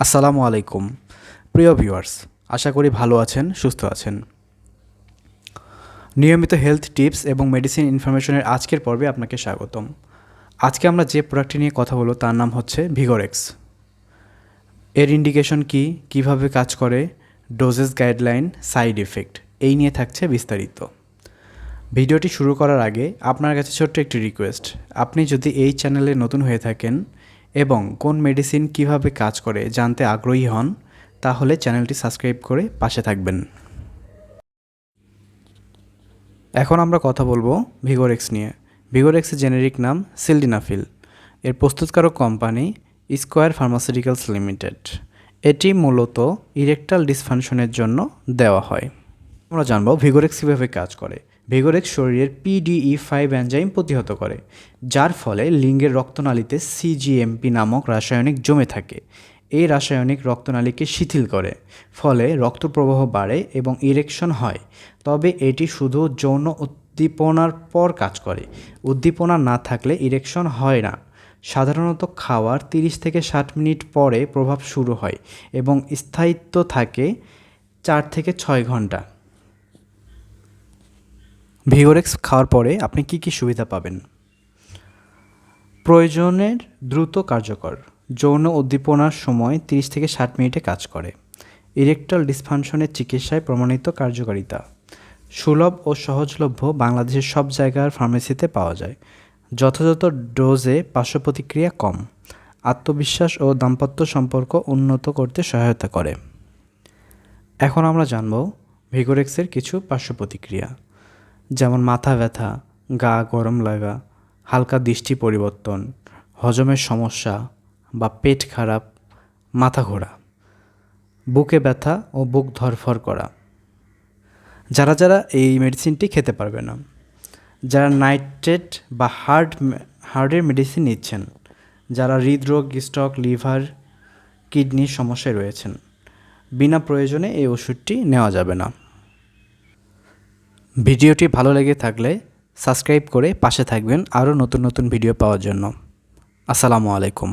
আসসালামু আলাইকুম। প্রিয় ভিউয়ার্স, আশা করি ভালো আছেন, সুস্থ আছেন। নিয়মিত হেলথ টিপস এবং মেডিসিন ইনফরমেশনের আজকের পর্বে আপনাকে স্বাগতম। আজকে আমরা যে প্রোডাক্টটি নিয়ে কথা বলব তার নাম হচ্ছে ভিগোরেক্স। এর ইন্ডিকেশন কি, কীভাবে কাজ করে, ডোজেস গাইডলাইন, সাইড ইফেক্ট, এই নিয়ে থাকছে বিস্তারিত। ভিডিওটি শুরু করার আগে আপনার কাছে ছোট্ট একটি রিকোয়েস্ট, আপনি যদি এই চ্যানেলে নতুন হয়ে থাকেন এবং কোন মেডিসিন কীভাবে কাজ করে জানতে আগ্রহী হন, তাহলে চ্যানেলটি সাবস্ক্রাইব করে পাশে থাকবেন। এখন আমরা কথা বলব ভিগোরেক্স নিয়ে। ভিগোরেক্সের জেনেরিক নাম সিলডিনাফিল। এর প্রস্তুতকারক কোম্পানি স্কোয়ার ফার্মাসিউটিক্যালস লিমিটেড। এটি মূলত ইরেকটাল ডিসফাংশনের জন্য দেওয়া হয়। আমরা জানব ভিগোরেক্স কীভাবে কাজ করে। ভিগোরেক্স শরীরের পিডিই ফাইভ এনজাইম প্রতিহত করে, যার ফলে লিঙ্গের রক্তনালীতে সিজিএমপি নামক রাসায়নিক জমে থাকে। এই রাসায়নিক রক্তনালীকে শিথিল করে, ফলে রক্তপ্রবাহ বাড়ে এবং ইরেকশন হয়। তবে এটি শুধু যৌন উদ্দীপনার পর কাজ করে, উদ্দীপনা না থাকলে ইরেকশন হয় না। সাধারণত খাওয়ার তিরিশ থেকে ষাট মিনিট পরে প্রভাব শুরু হয় এবং স্থায়িত্ব থাকে চার থেকে ছয় ঘণ্টা। ভিগোরেক্স খাওয়ার পরে আপনি কি কি সুবিধা পাবেন? প্রয়োজনের দ্রুত কার্যকর। যৌন উদ্দীপনার সময় 30 থেকে ষাট মিনিটে কাজ করে। ইরেকটাল ডিসফাংশনের চিকিৎসায় প্রমাণিত কার্যকারিতা। সুলভ ও সহজলভ্য বাংলাদেশের সব জায়গার ফার্মেসিতে পাওয়া যায়। যথাযথ ডোজে পার্শ্ব প্রতিক্রিয়া কম। আত্মবিশ্বাস ও দাম্পত্য সম্পর্ক উন্নত করতে সহায়তা করে। এখন আমরা জানব ভিগোরেক্সের কিছু পার্শ্ব প্রতিক্রিয়া যেমন মাথা ব্যথা, গা গরম লাগা, হালকা দৃষ্টি পরিবর্তন, হজমের সমস্যা বা পেট খারাপ, মাথা ঘোরা, বুকে ব্যথা ও বুক ধরফর করা। যারা যারা এই মেডিসিনটি খেতে পারবে না, যারা নাইট্রেট বা হার্ট হার্টের মেডিসিন নিচ্ছেন, যারা হৃদরোগ স্ট্রোক লিভার কিডনির সমস্যায় রয়েছেন, বিনা প্রয়োজনে এই ওষুধটি নেওয়া যাবে না। ভিডিওটি ভালো লেগে থাকলে সাবস্ক্রাইব করে পাশে থাকবেন আরও নতুন নতুন ভিডিও পাওয়ার জন্য। আসসালামু আলাইকুম।